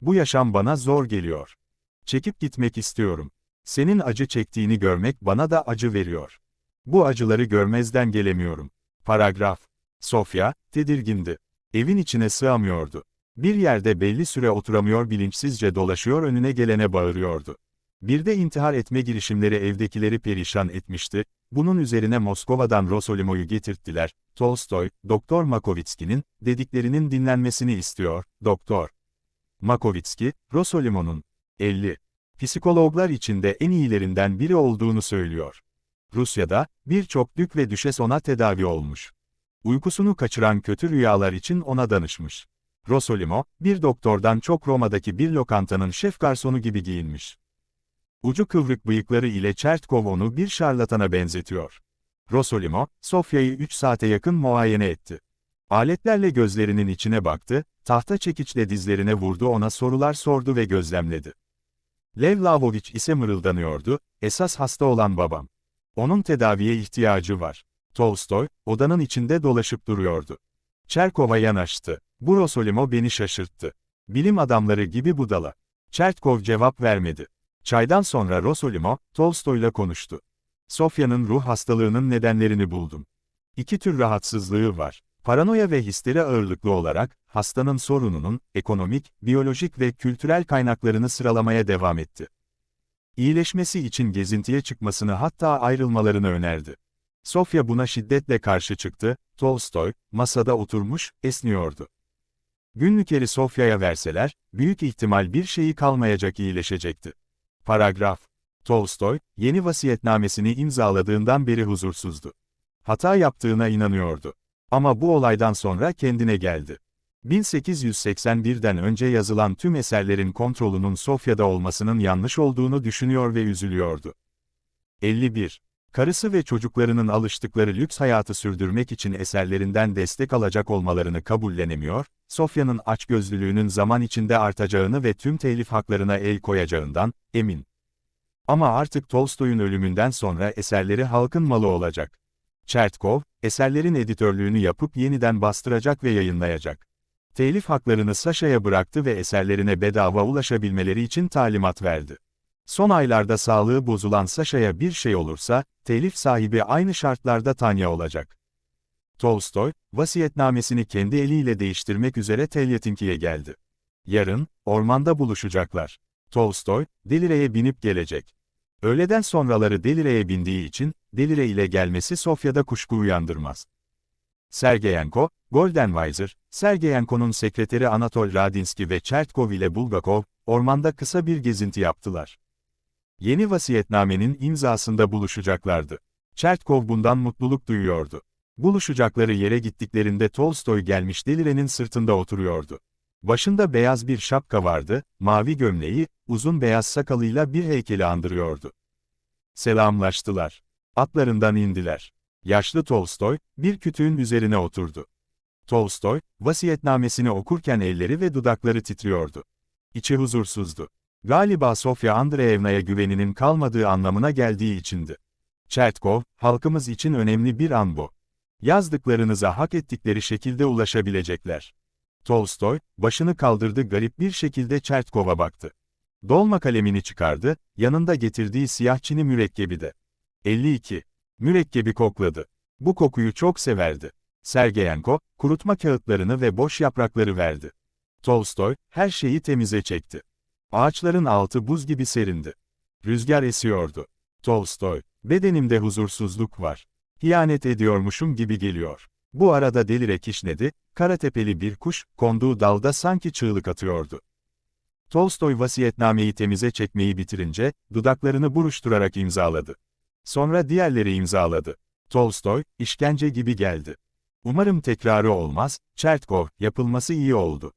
Bu yaşam bana zor geliyor. Çekip gitmek istiyorum. Senin acı çektiğini görmek bana da acı veriyor. Bu acıları görmezden gelemiyorum. Paragraf. Sofya, tedirgindi. Evin içine sığamıyordu. Bir yerde belli süre oturamıyor bilinçsizce dolaşıyor önüne gelene bağırıyordu. Bir de intihar etme girişimleri evdekileri perişan etmişti, bunun üzerine Moskova'dan Rosolimo'yu getirttiler, Tolstoy, Doktor Makovitski'nin, dediklerinin dinlenmesini istiyor, Doktor. Makovitski, Rosolimo'nun, 50. Psikologlar içinde en iyilerinden biri olduğunu söylüyor. Rusya'da, birçok dük ve düşes ona tedavi olmuş. Uykusunu kaçıran kötü rüyalar için ona danışmış. Rosolimo, bir doktordan çok Roma'daki bir lokantanın şef garsonu gibi giyinmiş. Ucu kıvrık bıyıkları ile Çertkov onu bir şarlatana benzetiyor. Rosolimo, Sofya'yı 3 saate yakın muayene etti. Aletlerle gözlerinin içine baktı, tahta çekiçle dizlerine vurdu ona sorular sordu ve gözlemledi. Lev Lavoviç ise mırıldanıyordu, esas hasta olan babam. Onun tedaviye ihtiyacı var. Tolstoy, odanın içinde dolaşıp duruyordu. Çerkov'a yanaştı. Bu Rosolimo beni şaşırttı. Bilim adamları gibi budala. Çertkov cevap vermedi. Çaydan sonra Rosolimo, Tolstoy'la konuştu. Sofya'nın ruh hastalığının nedenlerini buldum. İki tür rahatsızlığı var. Paranoya ve histeri ağırlıklı olarak, hastanın sorununun, ekonomik, biyolojik ve kültürel kaynaklarını sıralamaya devam etti. İyileşmesi için gezintiye çıkmasını hatta ayrılmalarını önerdi. Sofya buna şiddetle karşı çıktı, Tolstoy, masada oturmuş, esniyordu. Günlükleri Sofya'ya verseler, büyük ihtimal bir şeyi kalmayacak iyileşecekti. Paragraf. Tolstoy, yeni vasiyetnamesini imzaladığından beri huzursuzdu. Hata yaptığına inanıyordu. Ama bu olaydan sonra kendine geldi. 1881'den önce yazılan tüm eserlerin kontrolünün Sofya'da olmasının yanlış olduğunu düşünüyor ve üzülüyordu. 51. Karısı ve çocuklarının alıştıkları lüks hayatı sürdürmek için eserlerinden destek alacak olmalarını kabullenemiyor, Sofya'nın açgözlülüğünün zaman içinde artacağını ve tüm telif haklarına el koyacağından, emin. Ama artık Tolstoy'un ölümünden sonra eserleri halkın malı olacak. Çertkov, eserlerin editörlüğünü yapıp yeniden bastıracak ve yayınlayacak. Telif haklarını Saşa'ya bıraktı ve eserlerine bedava ulaşabilmeleri için talimat verdi. Son aylarda sağlığı bozulan Saşa'ya bir şey olursa, telif sahibi aynı şartlarda Tanya olacak. Tolstoy, vasiyetnamesini kendi eliyle değiştirmek üzere Telyatinki'ye geldi. Yarın, ormanda buluşacaklar. Tolstoy, Delire'ye binip gelecek. Öğleden sonraları Delire'ye bindiği için, Delire ile gelmesi Sofya'da kuşku uyandırmaz. Sergeyenko, Goldenweiser, Sergeyenko'nun sekreteri Anatol Radinski ve Çertkov ile Bulgakov, ormanda kısa bir gezinti yaptılar. Yeni vasiyetnamenin imzasında buluşacaklardı. Çertkov bundan mutluluk duyuyordu. Buluşacakları yere gittiklerinde Tolstoy gelmiş Delire'nin sırtında oturuyordu. Başında beyaz bir şapka vardı, mavi gömleği, uzun beyaz sakalıyla bir heykeli andırıyordu. Selamlaştılar. Atlarından indiler. Yaşlı Tolstoy, bir kütüğün üzerine oturdu. Tolstoy, vasiyetnamesini okurken elleri ve dudakları titriyordu. İçi huzursuzdu. Galiba Sofya Andreevna'ya güveninin kalmadığı anlamına geldiği içindi. Çertkov, halkımız için önemli bir an bu. Yazdıklarınıza hak ettikleri şekilde ulaşabilecekler. Tolstoy, başını kaldırdı garip bir şekilde Çertkov'a baktı. Dolma kalemini çıkardı, yanında getirdiği siyah çini mürekkebi de. 52. Mürekkebi kokladı. Bu kokuyu çok severdi. Sergeyenko, kurutma kağıtlarını ve boş yaprakları verdi. Tolstoy, her şeyi temize çekti. Ağaçların altı buz gibi serindi. Rüzgar esiyordu. Tolstoy, bedenimde huzursuzluk var. İhanet ediyormuşum gibi geliyor. Bu arada delire kişnedi, kara tepeli bir kuş, konduğu dalda sanki çığlık atıyordu. Tolstoy vasiyetnameyi temize çekmeyi bitirince, dudaklarını buruşturarak imzaladı. Sonra diğerleri imzaladı. Tolstoy, işkence gibi geldi. Umarım tekrarı olmaz, Çertkov, yapılması iyi oldu.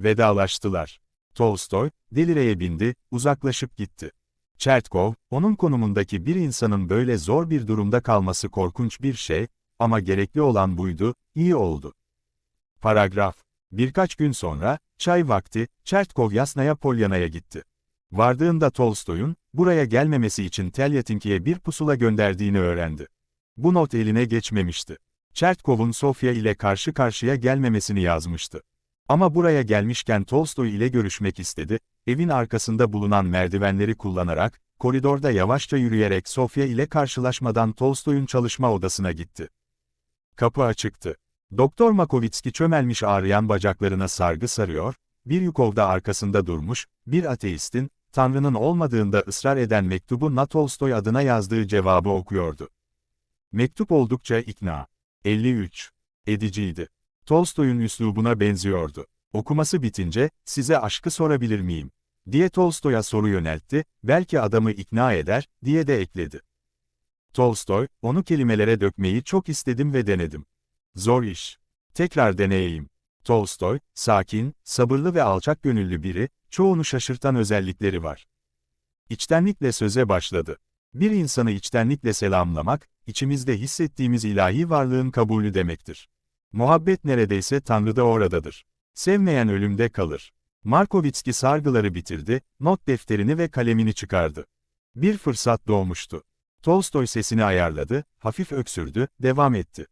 Vedalaştılar. Tolstoy, Delire'ye bindi, uzaklaşıp gitti. Çertkov, onun konumundaki bir insanın böyle zor bir durumda kalması korkunç bir şey, ama gerekli olan buydu, iyi oldu. Paragraf. Birkaç gün sonra, çay vakti, Çertkov Yasnaya Polyana'ya gitti. Vardığında Tolstoy'un, buraya gelmemesi için Telyatinki'ye bir pusula gönderdiğini öğrendi. Bu not eline geçmemişti. Çertkov'un Sofya ile karşı karşıya gelmemesini yazmıştı. Ama buraya gelmişken Tolstoy ile görüşmek istedi, evin arkasında bulunan merdivenleri kullanarak, koridorda yavaşça yürüyerek Sofya ile karşılaşmadan Tolstoy'un çalışma odasına gitti. Kapı açıktı. Doktor Makovitski çömelmiş ağrıyan bacaklarına sargı sarıyor, bir yukovda arkasında durmuş, bir ateistin, Tanrı'nın olmadığında ısrar eden mektubu Na Tolstoy adına yazdığı cevabı okuyordu. Mektup oldukça ikna. 53. Ediciydi. Tolstoy'un üslubuna benziyordu. Okuması bitince, size aşkı sorabilir miyim? diye Tolstoy'a soru yöneltti, belki adamı ikna eder, diye de ekledi. Tolstoy, onu kelimelere dökmeyi çok istedim ve denedim. Zor iş. Tekrar deneyeyim. Tolstoy, sakin, sabırlı ve alçak gönüllü biri, çoğunu şaşırtan özellikleri var. İçtenlikle söze başladı. Bir insanı içtenlikle selamlamak, içimizde hissettiğimiz ilahi varlığın kabulü demektir. Muhabbet neredeyse Tanrı'da oradadır. Sevmeyen ölümde kalır. Markovitski sargıları bitirdi, not defterini ve kalemini çıkardı. Bir fırsat doğmuştu. Tolstoy sesini ayarladı, hafif öksürdü, devam etti.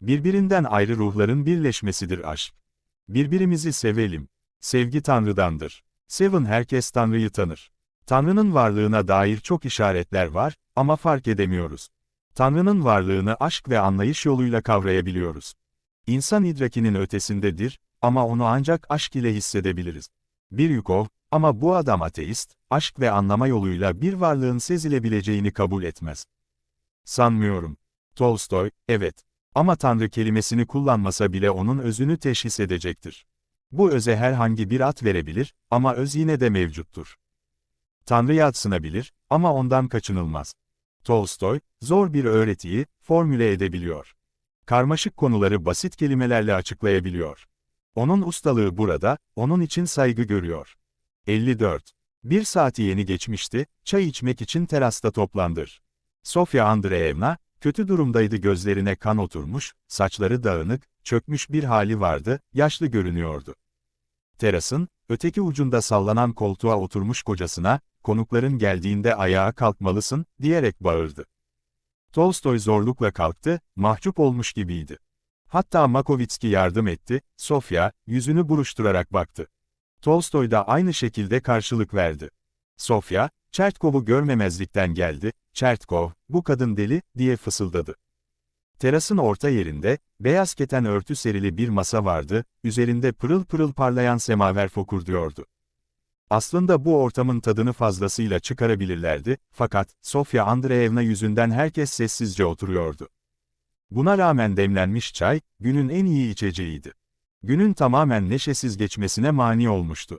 Birbirinden ayrı ruhların birleşmesidir aşk. Birbirimizi sevelim. Sevgi Tanrı'dandır. Sevin herkes Tanrı'yı tanır. Tanrı'nın varlığına dair çok işaretler var, ama fark edemiyoruz. Tanrı'nın varlığını aşk ve anlayış yoluyla kavrayabiliyoruz. İnsan idrakinin ötesindedir, ama onu ancak aşk ile hissedebiliriz. Bir Yukov, ama bu adam ateist, aşk ve anlama yoluyla bir varlığın sezilebileceğini kabul etmez. Sanmıyorum. Tolstoy, evet. Ama Tanrı kelimesini kullanmasa bile onun özünü teşhis edecektir. Bu öze herhangi bir at verebilir, ama öz yine de mevcuttur. Tanrı'ya atsınabilir, ama ondan kaçınılmaz. Tolstoy, zor bir öğretiyi, formüle edebiliyor. Karmaşık konuları basit kelimelerle açıklayabiliyor. Onun ustalığı burada, onun için saygı görüyor. 54. Bir saati yeni geçmişti, çay içmek için terasta toplandır. Sofya Andreevna, kötü durumdaydı gözlerine kan oturmuş, saçları dağınık, çökmüş bir hali vardı, yaşlı görünüyordu. Terasın, öteki ucunda sallanan koltuğa oturmuş kocasına, konukların geldiğinde ayağa kalkmalısın, diyerek bağırdı. Tolstoy zorlukla kalktı, mahcup olmuş gibiydi. Hatta Makovitski yardım etti, Sofya, yüzünü buruşturarak baktı. Tolstoy da aynı şekilde karşılık verdi. Sofya, Çertkov'u görmemezlikten geldi, Çertkov, bu kadın deli, diye fısıldadı. Terasın orta yerinde, beyaz keten örtü serili bir masa vardı, üzerinde pırıl pırıl parlayan semaver fokurduyordu. Aslında bu ortamın tadını fazlasıyla çıkarabilirlerdi, fakat, Sofya Andreevna yüzünden herkes sessizce oturuyordu. Buna rağmen demlenmiş çay, günün en iyi içeceğiydi. Günün tamamen neşesiz geçmesine mani olmuştu.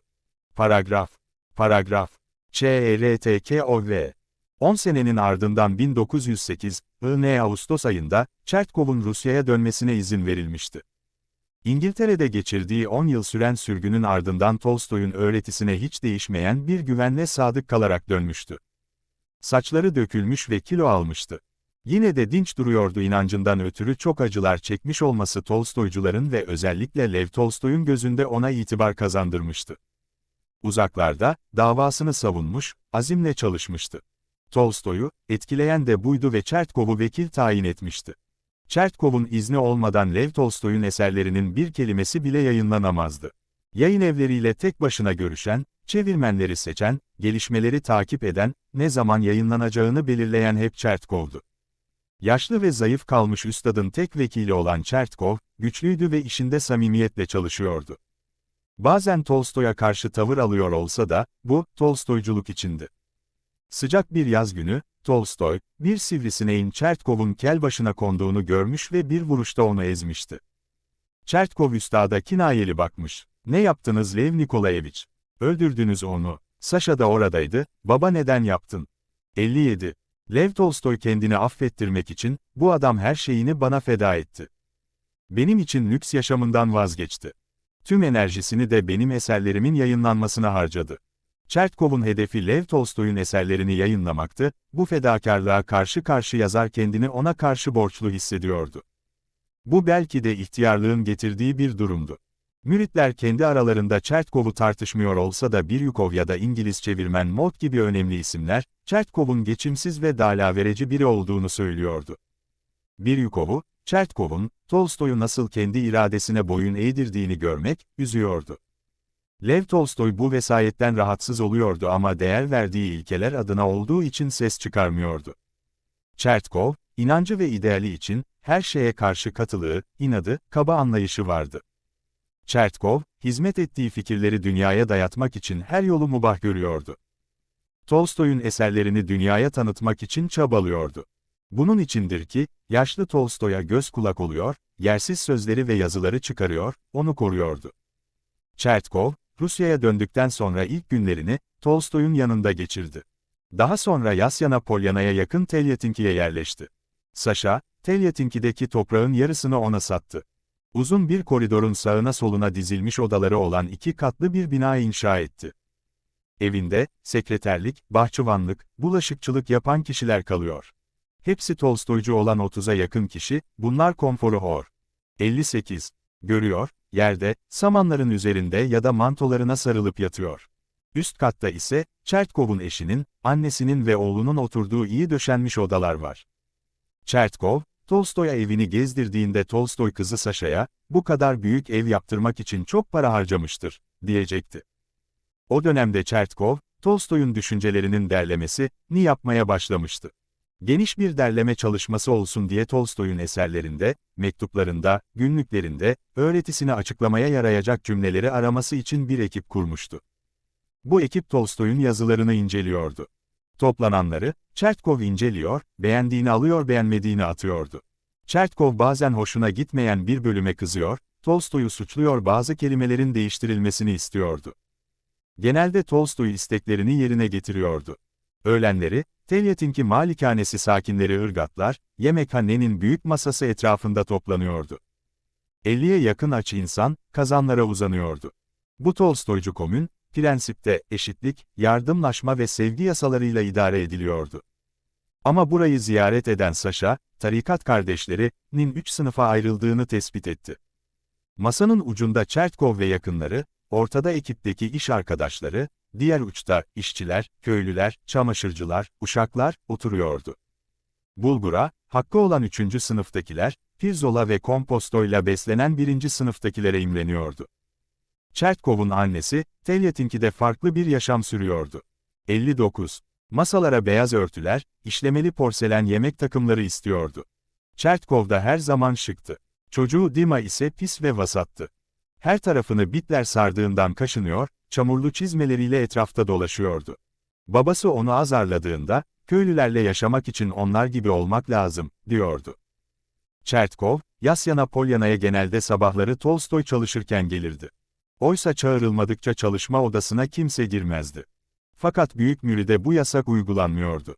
Paragraf. Paragraf. ÇERTKOV. 10 senenin ardından 1908, IN Ağustos ayında, Çertkov'un Rusya'ya dönmesine izin verilmişti. İngiltere'de geçirdiği 10 yıl süren sürgünün ardından Tolstoy'un öğretisine hiç değişmeyen bir güvenle sadık kalarak dönmüştü. Saçları dökülmüş ve kilo almıştı. Yine de dinç duruyordu inancından ötürü çok acılar çekmiş olması Tolstoycuların ve özellikle Lev Tolstoy'un gözünde ona itibar kazandırmıştı. Uzaklarda, davasını savunmuş, azimle çalışmıştı. Tolstoy'u, etkileyen de buydu ve Çertkov'u vekil tayin etmişti. Çertkov'un izni olmadan Lev Tolstoy'un eserlerinin bir kelimesi bile yayınlanamazdı. Yayın evleriyle tek başına görüşen, çevirmenleri seçen, gelişmeleri takip eden, ne zaman yayınlanacağını belirleyen hep Çertkov'du. Yaşlı ve zayıf kalmış üstadın tek vekili olan Çertkov, güçlüydü ve işinde samimiyetle çalışıyordu. Bazen Tolstoy'a karşı tavır alıyor olsa da, bu, Tolstoyculuk içindi. Sıcak bir yaz günü, Tolstoy, bir sivrisineğin Çertkov'un kel başına konduğunu görmüş ve bir vuruşta onu ezmişti. Çertkov üstada kinayeli bakmış. Ne yaptınız Lev Nikolayevich? Öldürdünüz onu. Saşa da oradaydı, baba neden yaptın? 57. Lev Tolstoy kendini affettirmek için, bu adam her şeyini bana feda etti. Benim için lüks yaşamından vazgeçti. Tüm enerjisini de benim eserlerimin yayınlanmasına harcadı. Çertkov'un hedefi Lev Tolstoy'un eserlerini yayınlamaktı, bu fedakarlığa karşı karşı yazar kendini ona karşı borçlu hissediyordu. Bu belki de ihtiyarlığın getirdiği bir durumdu. Müritler kendi aralarında Çertkov'u tartışmıyor olsa da Biryukov ya da İngiliz çevirmen Mott gibi önemli isimler, Çertkov'un geçimsiz ve dalavereci biri olduğunu söylüyordu. Biryukov'u, Çertkov'un, Tolstoy'u nasıl kendi iradesine boyun eğdirdiğini görmek, üzüyordu. Lev Tolstoy bu vesayetten rahatsız oluyordu ama değer verdiği ilkeler adına olduğu için ses çıkarmıyordu. Çertkov, inancı ve ideali için, her şeye karşı katılığı, inadı, kaba anlayışı vardı. Çertkov, hizmet ettiği fikirleri dünyaya dayatmak için her yolu mubah görüyordu. Tolstoy'un eserlerini dünyaya tanıtmak için çabalıyordu. Bunun içindir ki, yaşlı Tolstoy'a göz kulak oluyor, yersiz sözleri ve yazıları çıkarıyor, onu koruyordu. Çertkov, Rusya'ya döndükten sonra ilk günlerini, Tolstoy'un yanında geçirdi. Daha sonra Yasyana Polyana'ya yakın Telyatinki'ye yerleşti. Saşa, Telyatinki'deki toprağın yarısını ona sattı. Uzun bir koridorun sağına soluna dizilmiş odaları olan iki katlı bir bina inşa etti. Evinde, sekreterlik, bahçıvanlık, bulaşıkçılık yapan kişiler kalıyor. Hepsi Tolstoycu olan 30'a yakın kişi, bunlar konforu hor. 58. Görüyor, yerde, samanların üzerinde ya da mantolarına sarılıp yatıyor. Üst katta ise, Çertkov'un eşinin, annesinin ve oğlunun oturduğu iyi döşenmiş odalar var. Çertkov, Tolstoy'a evini gezdirdiğinde Tolstoy kızı Saşa'ya, bu kadar büyük ev yaptırmak için çok para harcamıştır, diyecekti. O dönemde Çertkov, Tolstoy'un düşüncelerinin derlemesi, ni yapmaya başlamıştı. Geniş bir derleme çalışması olsun diye Tolstoy'un eserlerinde, mektuplarında, günlüklerinde, öğretisini açıklamaya yarayacak cümleleri araması için bir ekip kurmuştu. Bu ekip Tolstoy'un yazılarını inceliyordu. Toplananları, Çertkov inceliyor, beğendiğini alıyor beğenmediğini atıyordu. Çertkov bazen hoşuna gitmeyen bir bölüme kızıyor, Tolstoy'u suçluyor bazı kelimelerin değiştirilmesini istiyordu. Genelde Tolstoy isteklerini yerine getiriyordu. Öğlenleri, Telyatinki malikanesi sakinleri ırgatlar, yemekhanenin büyük masası etrafında toplanıyordu. 50'ye yakın aç insan, kazanlara uzanıyordu. Bu Tolstoycu komün, prensipte eşitlik, yardımlaşma ve sevgi yasalarıyla idare ediliyordu. Ama burayı ziyaret eden Saşa, tarikat kardeşlerinin üç sınıfa ayrıldığını tespit etti. Masanın ucunda Çertkov ve yakınları, ortada ekipteki iş arkadaşları, diğer uçta işçiler, köylüler, çamaşırcılar, uşaklar oturuyordu. Bulgura, hakkı olan üçüncü sınıftakiler, pirzola ve kompostoyla beslenen birinci sınıftakilere imreniyordu. Çertkov'un annesi, Telyatinki'de farklı bir yaşam sürüyordu. 59. Masalara beyaz örtüler, işlemeli porselen yemek takımları istiyordu. Çertkov da her zaman şıktı. Çocuğu Dima ise pis ve vasattı. Her tarafını bitler sardığından kaşınıyor, çamurlu çizmeleriyle etrafta dolaşıyordu. Babası onu azarladığında, köylülerle yaşamak için onlar gibi olmak lazım, diyordu. Çertkov, Yasyana Polyana'ya genelde sabahları Tolstoy çalışırken gelirdi. Oysa çağrılmadıkça çalışma odasına kimse girmezdi. Fakat büyük müride bu yasak uygulanmıyordu.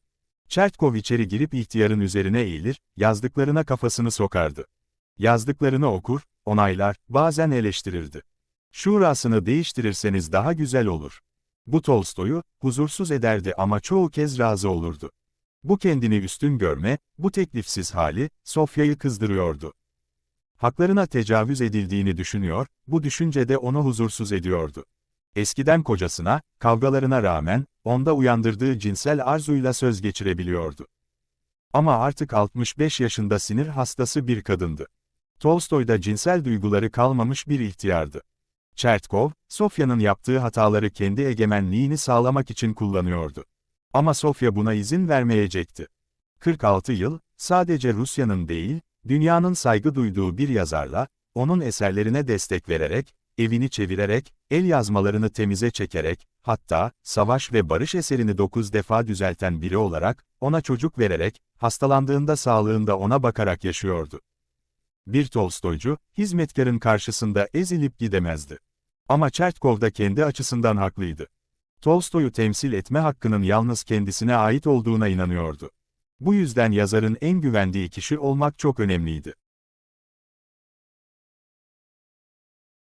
Çertkov içeri girip ihtiyarın üzerine eğilir, yazdıklarına kafasını sokardı. Yazdıklarını okur, onaylar, bazen eleştirirdi. Şurasını değiştirirseniz daha güzel olur. Bu Tolstoy'u, huzursuz ederdi ama çoğu kez razı olurdu. Bu kendini üstün görme, bu teklifsiz hali, Sofya'yı kızdırıyordu. Haklarına tecavüz edildiğini düşünüyor, bu düşünce de onu huzursuz ediyordu. Eskiden kocasına, kavgalarına rağmen, onda uyandırdığı cinsel arzuyla söz geçirebiliyordu. Ama artık 65 yaşında sinir hastası bir kadındı. Tolstoy'da cinsel duyguları kalmamış bir ihtiyardı. Çertkov, Sofya'nın yaptığı hataları kendi egemenliğini sağlamak için kullanıyordu. Ama Sofya buna izin vermeyecekti. 46 yıl, sadece Rusya'nın değil, dünyanın saygı duyduğu bir yazarla, onun eserlerine destek vererek, evini çevirerek, el yazmalarını temize çekerek, hatta, savaş ve barış eserini dokuz defa düzelten biri olarak, ona çocuk vererek, hastalandığında sağlığında ona bakarak yaşıyordu. Bir Tolstoycu, hizmetkarın karşısında ezilip gidemezdi. Ama Çertkov da kendi açısından haklıydı. Tolstoy'u temsil etme hakkının yalnız kendisine ait olduğuna inanıyordu. Bu yüzden yazarın en güvendiği kişi olmak çok önemliydi.